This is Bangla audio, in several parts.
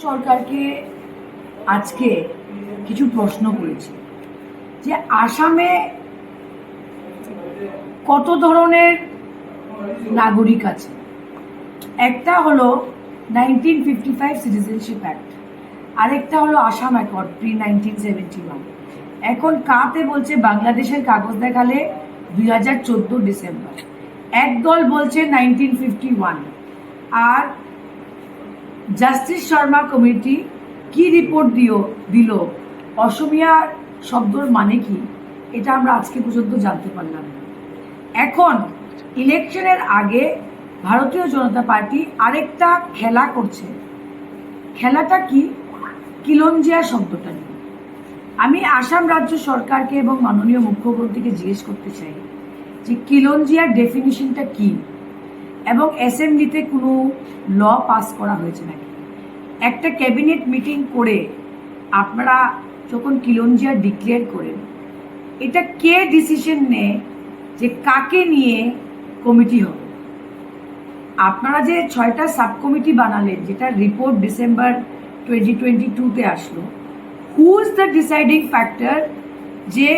সরকারকে আজকে কিছু প্রশ্ন করেছি যে আসামে কত ধরনের নাগরিক আছে? একটা হলো nineteen fifty five citizenship act আরেকটা হলো Assam accord pre nineteen seventy one এখন কাতে বলছে বাংলাদেশের কাগজ দেখালে দুই হাজার চোদ্দ ডিসেম্বর। একদল বলছে নাইনটিন ফিফটি ওয়ান আর জাস্টিস শর্মা কমিটি কি রিপোর্ট দিও, দিল? অসমিয়া শব্দর মানে কি? এটা আমরা আজকে পর্যন্ত জানতে পারলাম। এখন, ইলেকশনের আগে ভারতীয় জনতা পার্টি আরেকটা খেলা করছে। খেলাটা কি? কিলঞ্জিয়া শব্দটা নিয়ে। আমি আসাম রাজ্য সরকারকে এবং মাননীয় মুখ্যমন্ত্রীকে জিজ্ঞেস করতে চাই যে কিলঞ্জিয়ার ডেফিনিশনটা কি? এবং অ্যাসেম্বলিতে কোনো ল পাস করা হয়েছে নাকি? একটা ক্যাবিনেট মিটিং করে আপনারা যখন কিলঞ্জিয়া ডিক্লেয়ার করেন, এটা কে ডিসিশন নেয় যে কাকে নিয়ে কমিটি হবে? আপনারা যে ছয়টা সাব কমিটি বানালেন, যেটা রিপোর্ট ডিসেম্বর টোয়েন্টি টোয়েন্টি টুতে আসলো who is the deciding factor যে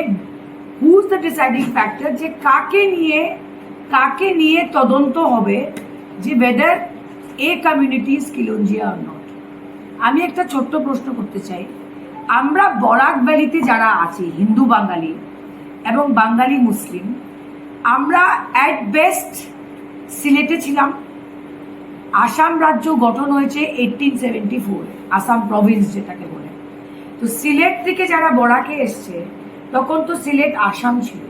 who is the deciding factor যে কাকে নিয়ে কাকে নিয়ে তদন্ত হবে যে ওয়েদার এ কমিউনিটিস কিলঞ্জিয়া আর নট আমি একটা ছোট্ট প্রশ্ন করতে চাই। আমরা বরাক ভ্যালিতে যারা আছি, হিন্দু বাঙালি এবং বাঙালি মুসলিম, আমরা অ্যাট বেস্ট সিলেটে ছিলাম। আসাম রাজ্য গঠন হয়েছে eighteen seventy four Assam province যেটাকে বলে। তো সিলেট থেকে যারা বরাকে এসছে, তখন তো সিলেট আসাম ছিল।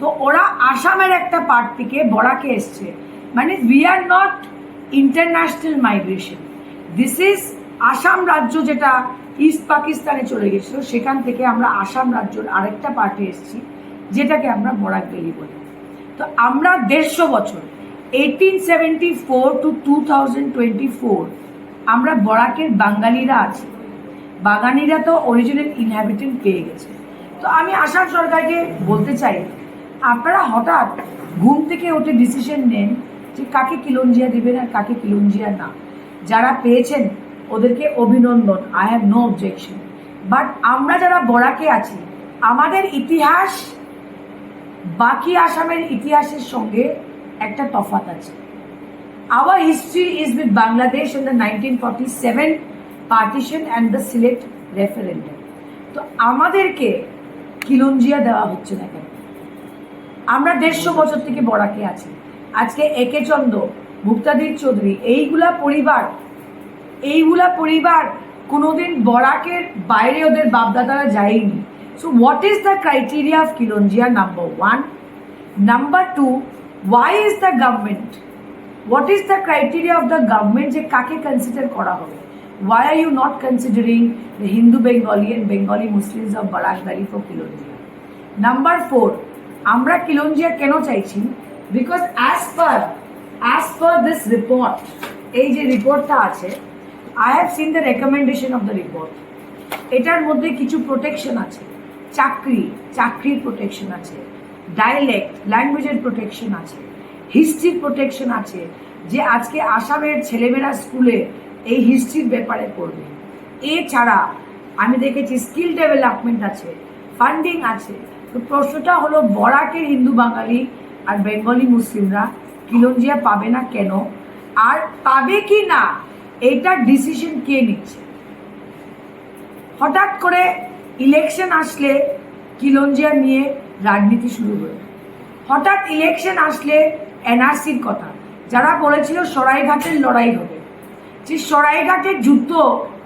তো ওরা আসামের একটা পার্ট থেকে বরাকে এসছে। মানে we are not international migration this is Assam রাজ্য যেটা ইস্ট পাকিস্তানে চলে গেছিল, সেখান থেকে আমরা আসাম রাজ্যর আরেকটা পার্টে এসেছি, যেটাকে আমরা বরাক ভ্যালি বলি। তো আমরা দেড়শো বছর eighteen seventy four to two thousand twenty four আমরা বরাকের বাঙালিরা আছি। বাঙালিরা তো অরিজিনাল ইনহ্যাবিটেন্ট পেয়ে গেছে। তো আমি আসাম সরকারকে বলতে চাই আপনারা হঠাৎ ঘুম থেকে উঠে ডিসিশন নেন যে কাকে কিলঞ্জিয়া দেবেন আর কাকে কিলঞ্জিয়া না। যারা পেয়েছেন ওদেরকে অভিনন্দন I have no objection but আমরা যারা বরাকে আছি, আমাদের ইতিহাস, বাকি আসামের ইতিহাসের সঙ্গে একটা তফাত আছে। Our history is with Bangladesh in the nineteen forty seven partition and the Sylhet referendum তো আমাদেরকে কিলঞ্জিয়া দেওয়া হচ্ছে না কেন? আমরা দেড়শো বছর থেকে বরাকে আছি। আজকে একে চন্দ্র মুক্তাদির চৌধুরী, এইগুলা পরিবার এইগুলা পরিবার কোনোদিন বরাকের বাইরে ওদের বাপদাদারা যায়নি। So what is the criteria of কিলঞ্জিয়া number one number two why is the government what is the criteria of the government যে কাকে কনসিডার করা হবে? Why are you not considering the Hindu Bengali and Bengali Muslims of Barak valley for কিলঞ্জিয়া number four আমরা কিলঞ্জিয়া কেন চাইছি? Because as per as per this report এই যে রিপোর্টটা আছে I have seen the recommendation of the report এটার মধ্যে কিছু প্রোটেকশন আছে। চাকরি, চাকরির প্রোটেকশন আছে। ডায়ালেক্ট ল্যাঙ্গুয়েজের প্রোটেকশন আছে। হিস্ট্রির প্রোটেকশন আছে। যে আজকে আসামের ছেলেমেয়েরা স্কুলে এই হিস্ট্রির ব্যাপারে পড়বে। এছাড়া আমি দেখেছি স্কিল ডেভেলপমেন্ট আছে ফান্ডিং আছে। তো প্রশ্নটা হলো বরাকের হিন্দু বাঙালি আর বেঙ্গলি মুসলিমরা কিলঞ্জিয়া পাবে না কেন? আর পাবে কি না? এইটার ডিসিশন কে নিচ্ছে? হঠাৎ করে ইলেকশন আসলে কিলঞ্জিয়া নিয়ে রাজনীতি শুরু হলো। হঠাৎ ইলেকশন আসলে এনআরসির কথা। যারা বলেছিল সরাইঘাটের লড়াই হবে। যে সরাইঘাটের যুদ্ধ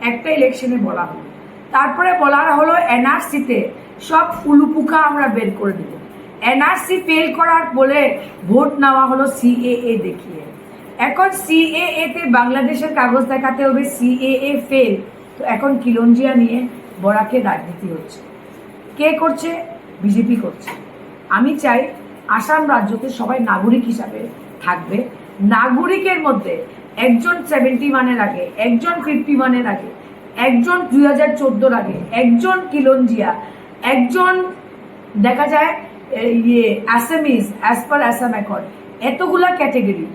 একটা ইলেকশনে বলা হলো তারপরে বলা হলো এনআরসিতে সব উলুপুখা আমরা বের করে দেব। এনআরসি ফেল করার বলে ভোট নেওয়া হলো সিএএ দেখিয়ে। এখন সিএএ তে বাংলাদেশের কাগজ দেখাতে হবে সিএএ ফেল তো এখন কিলঞ্জিয়া নিয়ে বরাকে রাজনীতি হচ্ছে। কে করছে? বিজেপি করছে। আমি চাই আসাম রাজ্যতে সবাই নাগরিক হিসাবে থাকবে। নাগরিকের মধ্যে একজন সেভেন্টি ওয়ানের আগে, একজন ফিফটি ওয়ানের আগে একজন দুই হাজার চোদ্দোর আগে, একজন কিলঞ্জিয়া, একজন দেখা যায় ইয়ে Assamese as per Assam accord এতগুলা ক্যাটেগরি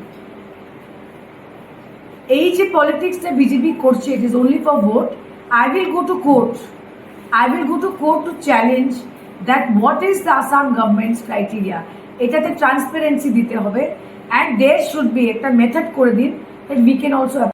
এই যে পলিটিক্সটা বিজেপি করছে it is only for vote I will go to court I will go to court to challenge that what is the Assam government's criteria এটাতে ট্রান্সপারেন্সি দিতে হবে অ্যান্ড দের শুড বি একটা মেথড করে দিন দ্যাট উই ক্যান অলসো